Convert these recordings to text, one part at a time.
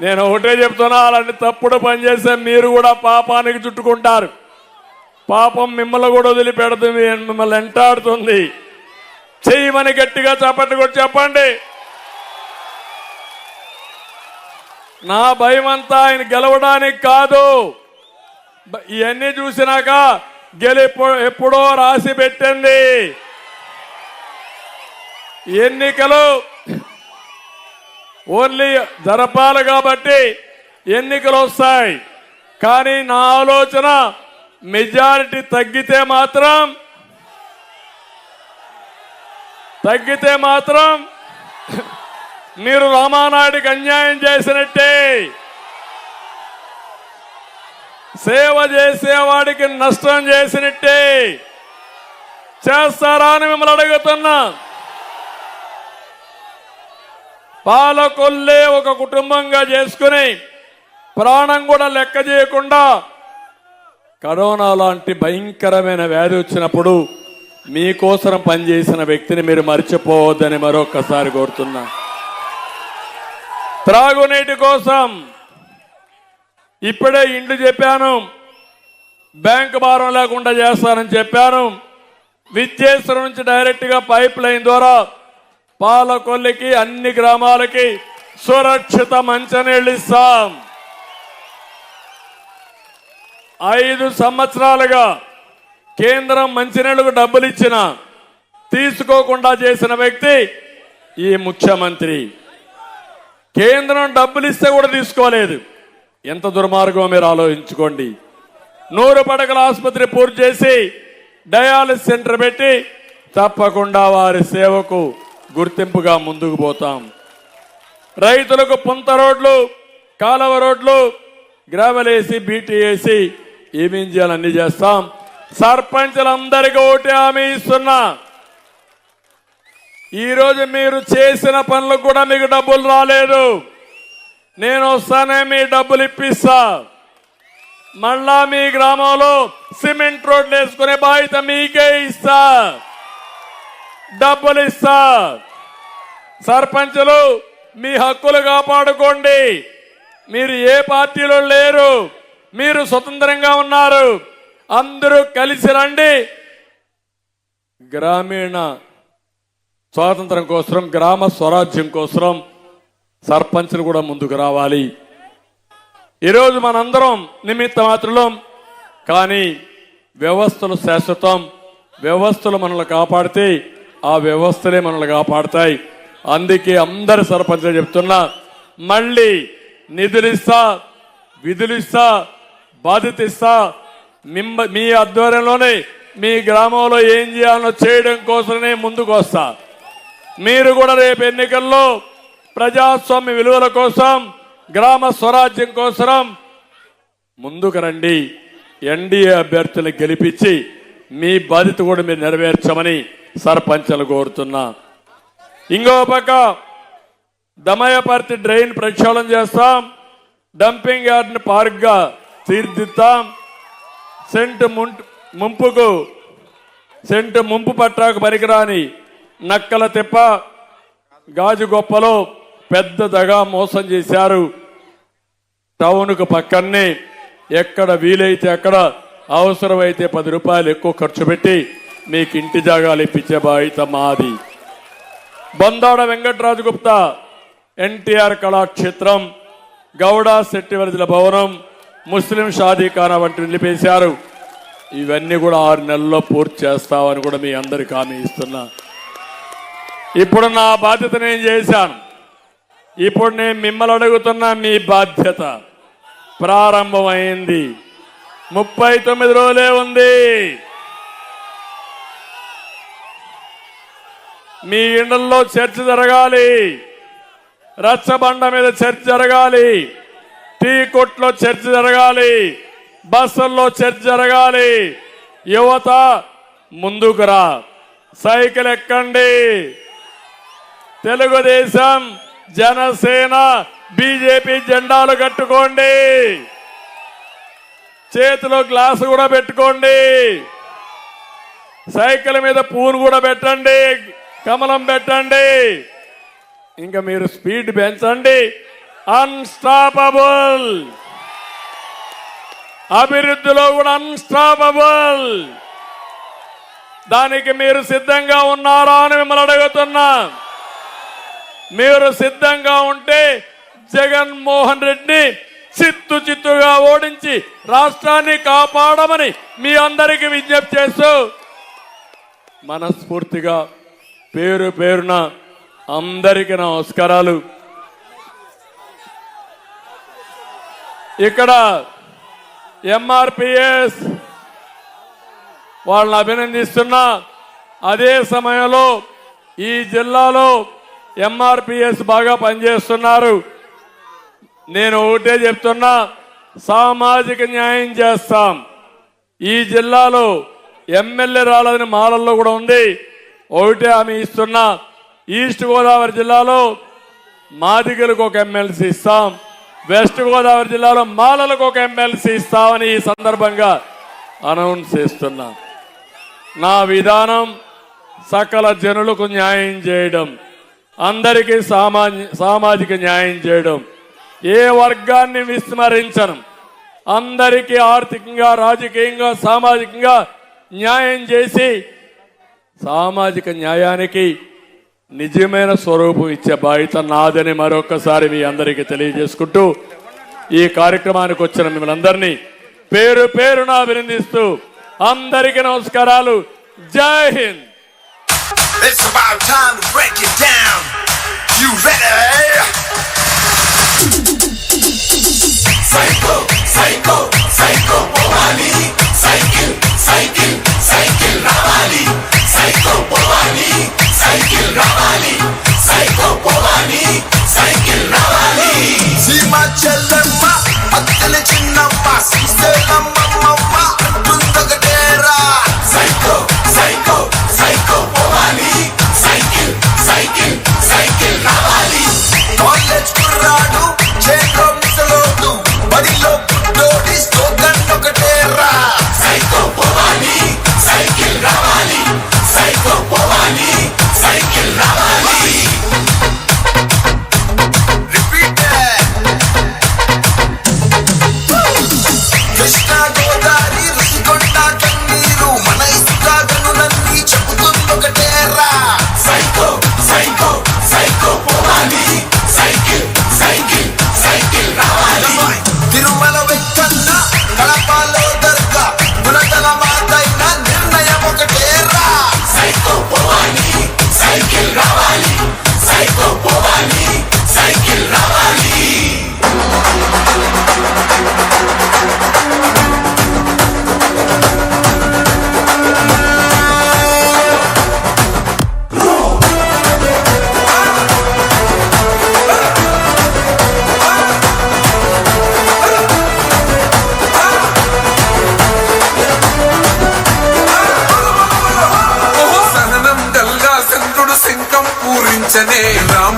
నేను ఒకటే చెప్తున్నా అలాంటి తప్పుడు పని చేస్తే మీరు కూడా పాపానికి చుట్టుకుంటారు. పాపం మిమ్మల్ని కూడా వదిలిపెడుతుంది మిమ్మల్ని వెంటాడుతుంది చెయ్యమని గట్టిగా చప్పట్లు కొట్టి చెప్పండి. నా భయం అంతా ఆయన గెలవడానికి కాదు. ఇవన్నీ చూసినాక గెలిపో ఎప్పుడో రాసి పెట్టింది. ఎన్నికలు ఓన్లీ జరపాలి కాబట్టి ఎన్నికలు వస్తాయి. కానీ నా ఆలోచన మెజారిటీ తగ్గితే మాత్రం తగ్గితే మాత్రం మీరు రామానాయుడికి అన్యాయం చేసినట్టే. సేవ చేసేవాడికి నష్టం చేసినట్టే. చేస్తారా అని మిమ్మల్ని అడుగుతున్నా. పాలకొల్లే ఒక కుటుంబంగా చేసుకుని ప్రాణం కూడా లెక్క చేయకుండా కరోనా లాంటి భయంకరమైన వ్యాధి వచ్చినప్పుడు మీకోసం పనిచేసిన వ్యక్తిని మీరు మర్చిపోవద్దని మరొకసారి కోరుతున్నా. త్రాగునీటి కోసం ఇప్పుడే ఇండ్లు చెప్పాను. బ్యాంక్ భారం లేకుండా చేస్తానని చెప్పాను. విద్యేశ్వరం నుంచి డైరెక్ట్గా పైప్ లైన్ ద్వారా పాలకొల్లికి అన్ని గ్రామాలకి సురక్షిత మంచినీళ్ళు ఇస్తాం ఐదు సంవత్సరాలుగా కేంద్రం మంచినీళ్ళకు డబ్బులు ఇచ్చిన తీసుకోకుండా చేసిన వ్యక్తి ఈ ముఖ్యమంత్రి. కేంద్రం డబ్బులు ఇస్తే కూడా తీసుకోలేదు. ఎంత దుర్మార్గం మీరు ఆలోచించుకోండి. నూరు పడకల ఆసుపత్రి పూర్తి చేసి డయాలిసిస్ సెంటర్ పెట్టి తప్పకుండా వారి సేవకు గుర్తింపుగా ముందుకు పోతాం. రైతులకు పుంత రోడ్లు కాలువ రోడ్లు గ్రావెలేసి బీటీ వేసి ఏమేం చేస్తాం. సర్పంచులందరికీ ఓటు హామీ ఇస్తున్నా. ఈరోజు మీరు చేసిన పనులకు కూడా మీకు డబ్బులు రాలేదు. నేను వస్తానే మీ డబ్బులు ఇప్పిస్తా. మళ్ళా మీ గ్రామంలో సిమెంట్ రోడ్లు వేసుకునే బాధ్యత మీకే ఇస్తా. డబ్బులు ఇస్తా. సర్పంచులు మీ హక్కులు కాపాడుకోండి. మీరు ఏ పార్టీలో లేరు మీరు స్వతంత్రంగా ఉన్నారు. అందరూ కలిసి రండి. గ్రామీణ స్వాతంత్రం కోసం గ్రామ స్వరాజ్యం కోసం సర్పంచులు కూడా ముందుకు రావాలి. ఈరోజు మనందరం నిమిత్త మాత్రం కానీ వ్యవస్థలు శాశ్వతం వ్యవస్థలు మనల్ని కాపాడితే ఆ వ్యవస్థలే మనల్ని కాపాడతాయి. అందుకే అందరు సర్పంచులు చెప్తున్నా మళ్ళీ నిధులిస్తా విధులిస్తా బాధ్యత ఇస్తా మిమ్మ మీ ఆధ్వర్యంలోనే మీ గ్రామంలో ఏం చేయాలో చేయడం కోసమే ముందుకు వస్తా. మీరు కూడా రేపు ఎన్నికల్లో ప్రజాస్వామ్య విలువల కోసం గ్రామ స్వరాజ్యం కోసం ముందుకు రండి. ఎన్డీఏ అభ్యర్థులు గెలిపించి మీ బాధ్యత కూడా మీరు నెరవేర్చమని సర్పంచలు కోరుతున్నా. ఇంకో పక్క దమయపర్తి డ్రైన్ ప్రక్షాళన చేస్తాం. డంపింగ్ యార్డ్ని పార్క్గా తీర్దిద్దాం. సెంట్ ముంపుకు సెంట్ ముంపు పట్టాకు పనికిరాని నక్కల తిప్ప గాజు గొప్పలో పెద్ద దగా మోసం చేశారు. టౌన్కు పక్కనే ఎక్కడ వీలైతే అక్కడ అవసరమైతే పది రూపాయలు ఎక్కువ ఖర్చు పెట్టి మీకు ఇంటి జాగాలు ఇప్పించే బాధ్యత మాది. బందాడ వెంకటరాజు గుప్తా ఎన్టీఆర్ కళాక్షేత్రం గౌడ శెట్టివరజల భవనం ముస్లిం షాదీఖానా వంటి నిలిపేశారు ఇవన్నీ కూడా ఆరు నెలల్లో పూర్తి చేస్తామని కూడా మీ అందరికి హామీ ఇస్తున్నా. ఇప్పుడు నా బాధ్యత నేను చేశాను. ఇప్పుడు నేను మిమ్మల్ని అడుగుతున్నా మీ బాధ్యత ప్రారంభమైంది. ముప్పై తొమ్మిది రోజులే ఉంది. మీ ఇండల్లో చర్చ జరగాలి. రచ్చబండ మీద చర్చ జరగాలి. టీ కొట్లో చర్చ జరగాలి. బస్సుల్లో చర్చ జరగాలి. యువత ముందుకు రా. సైకిల్ ఎక్కండి. తెలుగుదేశం జనసేన బీజేపీ జెండాలు కట్టుకోండి. చేతిలో గ్లాసు కూడా పెట్టుకోండి. సైకిల్ మీద పూలు కూడా పెట్టండి. కమలం పెట్టండి. ఇంకా మీరు స్పీడ్ పెంచండి. అన్స్టాపబుల్ అభివృద్ధిలో కూడా అన్స్టాపబుల్ దానికి మీరు సిద్ధంగా ఉన్నారా అని మిమ్మల్ని అడుగుతున్నా. మీరు సిద్ధంగా ఉంటే జగన్మోహన్ రెడ్డి చిత్తు చిత్తుగా ఓడించి రాష్ట్రాన్ని కాపాడమని మీ అందరికీ విజ్ఞప్తి చేస్తూ మనస్ఫూర్తిగా పేరు పేరున అందరికీ నమస్కారాలు. ఇక్కడ ఎంఆర్పిఎస్ వాళ్ళని అభినందిస్తున్నా. అదే సమయంలో ఈ జిల్లాలో ఎంఆర్పిఎస్ బాగా పనిచేస్తున్నారు. నేను ఒకటే చెప్తున్నా సామాజిక న్యాయం చేస్తాం. ఈ జిల్లాలో ఎమ్మెల్యే రాలని మాలల్లో కూడా ఉంది. ఒకటే ఆమె ఇస్తున్నా ఈస్ట్ గోదావరి జిల్లాలో మాదిగలకు ఒక ఎమ్మెల్సీ ఇస్తాం. వెస్ట్ గోదావరి జిల్లాలో మాలలకు ఒక ఎమ్మెల్సీ ఇస్తామని ఈ సందర్భంగా అనౌన్స్ చేస్తున్నా. నా విధానం సకల జనులకు న్యాయం చేయడం అందరికీ సామాజిక న్యాయం చేయడం. ఏ వర్గాన్ని విస్మరించను అందరికీ ఆర్థికంగా రాజకీయంగా సామాజికంగా న్యాయం చేసి సామాజిక న్యాయానికి నిజమైన స్వరూపం ఇచ్చే బాధ్యత నాదని మరొకసారి మీ అందరికీ తెలియజేసుకుంటూ ఈ కార్యక్రమానికి వచ్చిన మిమ్మల్ని అందరినీ పేరు పేరున అభినందిస్తూ అందరికీ నమస్కారాలు జై Hind It's about time to break it down. You ready? Psycho, psycho,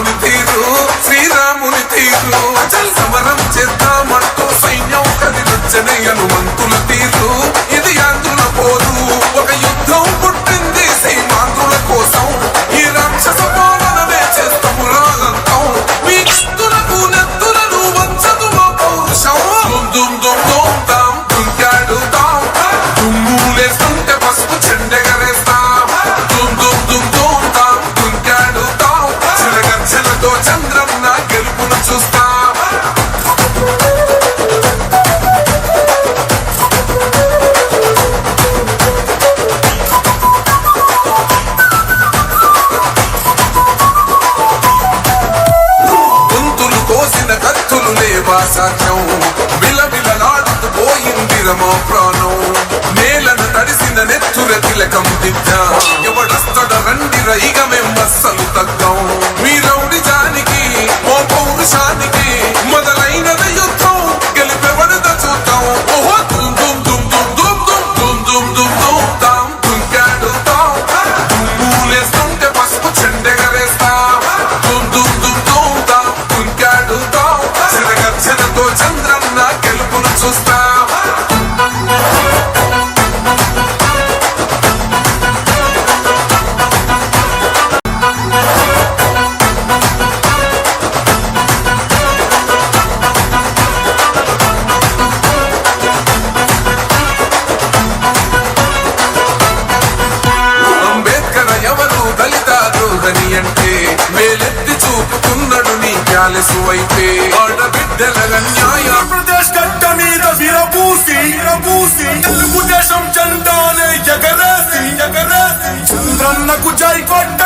only thing తడిసిన నెత్తుర తిలకం దిద్దా ఎవడస్తడ రండి రైగ మేమస్సలు తగ్గాం. మీ రౌడి జానికి ఓ పౌరుషానికి వైపే ఆడబిడ్డల న్యాయ. ప్రదేశ్ గడ్డ మీద విరబూసి విరబూసి తెలుగుదేశం జెండానే ఎగరేసి ఎగరేసి. చంద్రన్నకు జై కొట్ట